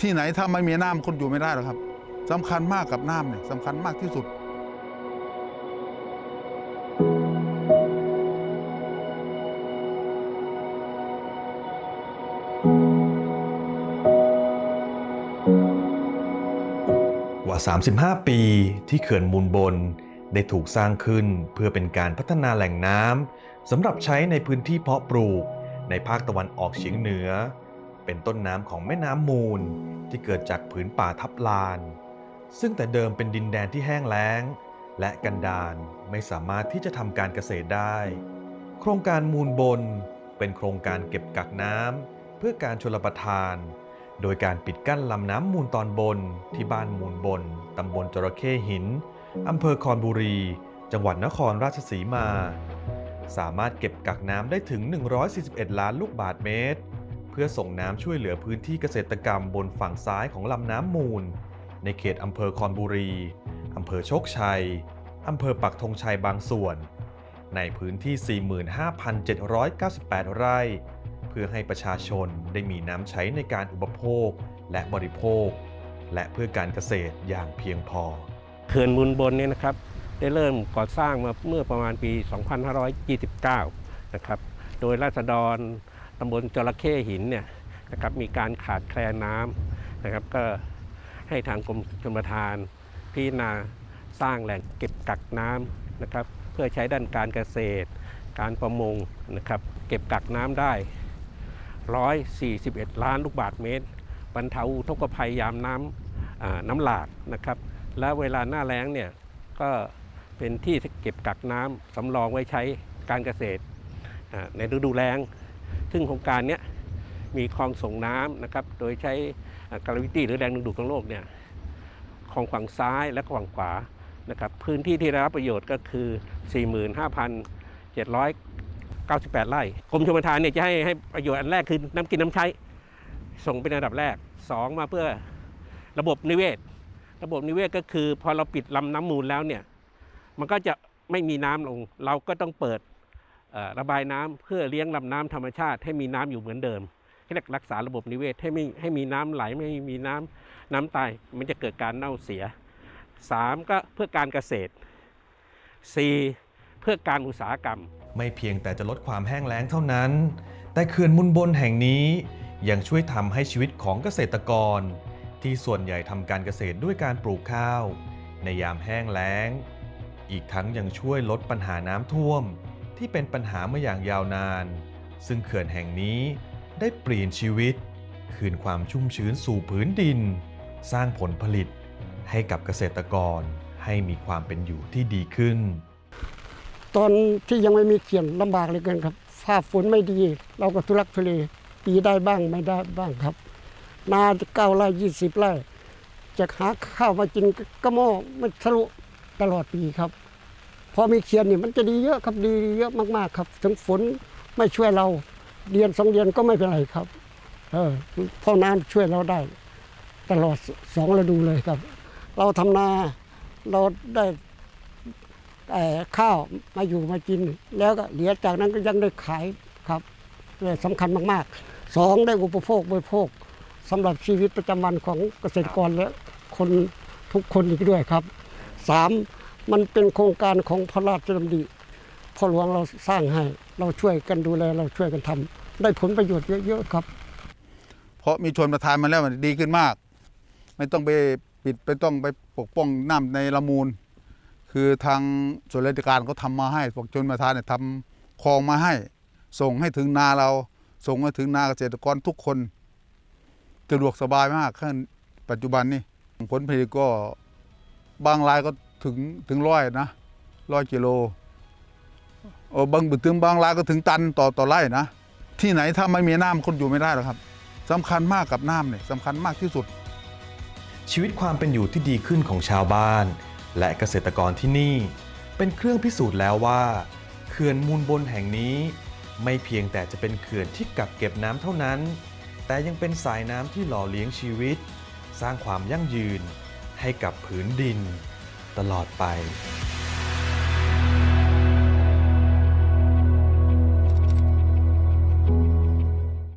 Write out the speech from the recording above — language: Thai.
ที่ไหนถ้าไม่มีน้ำคนอยู่ไม่ได้หรอกครับสำคัญมากกับน้ำเนี่ยสำคัญมากที่สุด กว่า 35 ปีที่เขื่อนมูลบนได้ถูกสร้างขึ้นเพื่อเป็นการพัฒนาแหล่งน้ำสำหรับใช้ในพื้นที่เพาะปลูก ในภาคตะวันออกเฉียงเหนือ เป็นต้นน้ำของแม่น้ำมูลที่เกิดจากผืนป่าทับลาน ซึ่งแต่เดิมเป็นดินแดนที่แห้งแล้ง และกันดารไม่สามารถที่จะทำการเกษตรได้ โครงการมูลบน เป็นโครงการเก็บกักน้ำเพื่อการชลประทาน โดยการปิดกั้นลำน้ำมูลตอนบนที่บ้านมูลบนตำบลจระเข้หินอำเภอคอนบุรี จังหวัดนครราชสีมา สามารถเก็บกักน้ำได้ถึง 141 ล้านลูกบาศก์เมตร เพื่อส่งน้ำช่วยเหลือพื้นที่เกษตรกรรมบนฝั่งซ้ายของลำน้ำมูล ในเขตอำเภอคอนบุรีอำเภอโชคชัยอำเภอปักธงชัยบางส่วน ในพื้นที่ 45,798 ไร่ เพื่อให้ประชาชนได้มีน้ำใช้ในการอุปโภคและบริโภค และเพื่อการเกษตรอย่างเพียงพอเขื่อนมูลบนเนี่ยนะครับ ได้เริ่มก่อสร้างมาเมื่อประมาณปี 2529 นะครับ โดยราษฎร ตำบลจระเข้หินเนี่ยนะครับมีการขาดแคลนน้ำนะครับ ก็ให้ทางกรมชลประทานพิจารณาสร้างแหล่งเก็บกักน้ำนะครับ เพื่อใช้ด้านการเกษตร การประมงนะครับ เก็บกักน้ำได้ 141 ล้านลูกบาศก์เมตรบรรเทาอุกภัยยามน้ำน้ำหลากนะครับ และเวลาหน้าแล้งเนี่ยก็เป็นที่เก็บกักน้ำสำรองไว้ใช้การเกษตรในฤดูแล้ง ซึ่งโครงการนี้มีคลองส่งน้ำนะครับ โดยใช้กราวิตี้หรือแรงดึงดูดของโลกเนี่ยคลองฝั่งซ้ายและฝั่งขวานะครับ พื้นที่ที่ได้รับประโยชน์ก็คือ 45,798 ไร่กรมชลประทานเนี่ยจะให้ให้ประโยชน์อันแรกคือน้ำกินน้ำใช้ ส่งเป็นอันดับแรก 2 มาเพื่อระบบนิเวศ ระบบนิเวศก็คือพอเราปิดลำน้ำมูลแล้วเนี่ยมันก็จะไม่มีน้ำลง เราก็ต้องเปิด ระบายน้ำเพื่อเลี้ยงลำน้ำธรรมชาติให้มีน้ำอยู่เหมือนเดิมเรียกรักษาระบบนิเวศให้ไม่ให้มีน้ำไหลไม่มีน้ำน้ำตายมันจะเกิดการเน่าเสีย 3 ก็เพื่อการเกษตร 4 เพื่อการอุตสาหกรรม ไม่เพียงแต่จะลดความแห้งแล้งเท่านั้น แต่เขื่อนมุนบนแห่งนี้ ยังช่วยทำให้ชีวิตของเกษตรกร ที่ส่วนใหญ่ทำการเกษตรด้วยการปลูกข้าว ในยามแห้งแล้ง อีกทั้งยังช่วยลดปัญหาน้ำท่วม ที่เป็นปัญหามาอย่างยาวนาน ซึ่งเขื่อนแห่งนี้ได้เปลี่ยนชีวิต คืนความชุ่มชื้นสู่พื้นดิน สร้างผลผลิตให้กับเกษตรกรให้มีความเป็นอยู่ที่ดีขึ้น ตอนที่ยังไม่มีเขียนลำบากเลยเกินครับฟ้าฝนไม่ดี เราก็ทุรักทุเลปีได้บ้างไม่ได้บ้างครับ นาเก้าไร่ยี่สิบไร่จะหาข้าวมากินก็มอไม่ทะลุตลอดปีครับ พอมีเขียนนี่มันจะดีเยอะครับดีเยอะมากๆครับ ถึงฝนไม่ช่วยเราเดือนสองเดือนก็ไม่เป็นไรครับ เออเพราะน้ำช่วยเราได้ ตลอดสองฤดูเลยครับ เราทำนาเราได้เอ่ข้าวมาอยู่มากิน แล้วก็เหลือจากนั้นก็ยังได้ขายครับเลยสำคัญมากๆสองได้อุปโภคบริโภคสำหรับชีวิตประจำวันของเกษตรกรและคนทุกคนอีกด้วยครับสาม มันเป็นโครงการของพระราชดำริพ่อหลวงเราสร้างให้ เราช่วยกันดูแลเราช่วยกันทำได้ผลประโยชน์เยอะๆครับ เพราะมีชนประทานมาแล้วมันดีขึ้นมาก ไม่ต้องไปปิดไม่ต้องไปปกป้องน้ำในละมูล คือทางส่วนราชการเขาทำมาให้พวกชนประทานเนี่ยทำคลองมาให้ ส่งให้ถึงนาเรา ส่งให้ถึงนาเกษตรกรทุกคนสะดวกสบายมากขึ้นปัจจุบันนี้ผลผลิตก็บางรายก็ ถึงถึงร้อยนะร้อยกิโลเออบางถึงบางราก็ถึงตันต่อต่อไร่นะ ที่ไหนถ้าไม่มีน้ำคนอยู่ไม่ได้หรอกครับสำคัญมากกับน้ำเนี่ยสำคัญมากที่สุด ชีวิตความเป็นอยู่ที่ดีขึ้นของชาวบ้าน และเกษตรกรที่นี่ เป็นเครื่องพิสูจน์แล้วว่าเขื่อนมูลบนแห่งนี้ ไม่เพียงแต่จะเป็นเขื่อนที่กักเก็บน้ำเท่านั้น แต่ยังเป็นสายน้ำที่หล่อเลี้ยงชีวิต สร้างความยั่งยืนให้กับผืนดิน ตลอดไป